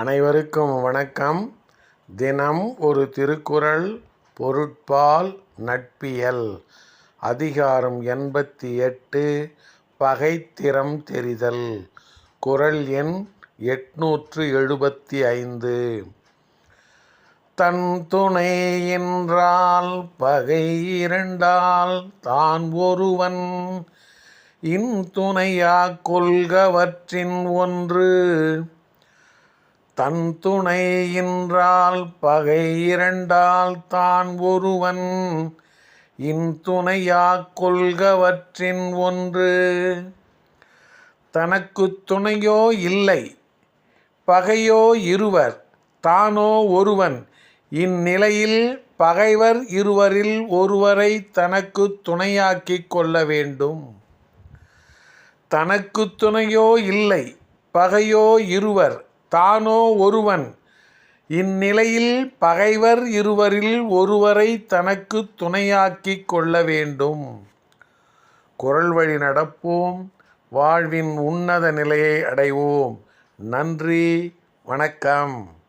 அனைவருக்கும் வணக்கம். தினம் ஒரு திருக்குறள் பொருட்பால் நட்பியல். அதிகாரம் எண்பத்தி எட்டு பகைத்திறம் தெரிதல். குறள் எண் எட்நூற்று எழுபத்தி ஐந்து. தன் துணை என்றால் பகை இரண்டால் தான் ஒருவன். இன் துணையாக கொள்கவற்றின் ஒன்று. தன் துணை என்றால் பகை இரண்டால் தான் ஒருவன். இன்துணையா கொள்கவற்றின் ஒன்று. தனக்குத் துணையோ இல்லை. பகையோ இருவர். தானோ ஒருவன். இந்நிலையில் பகைவர் இருவரில் ஒருவரை தனக்குத் துணையாக்கிக் கொள்ள வேண்டும். தனக்குத் துணையோ இல்லை. பகையோ இருவர். தானோ ஒருவன். இந்நிலையில் பகைவர் இருவரில் ஒருவரை தனக்குத் துணையாக்கிக் கொள்ள வேண்டும். குரல் வழி நடப்போம். வாழ்வின் உன்னத நிலையை அடைவோம். நன்றி. வணக்கம்.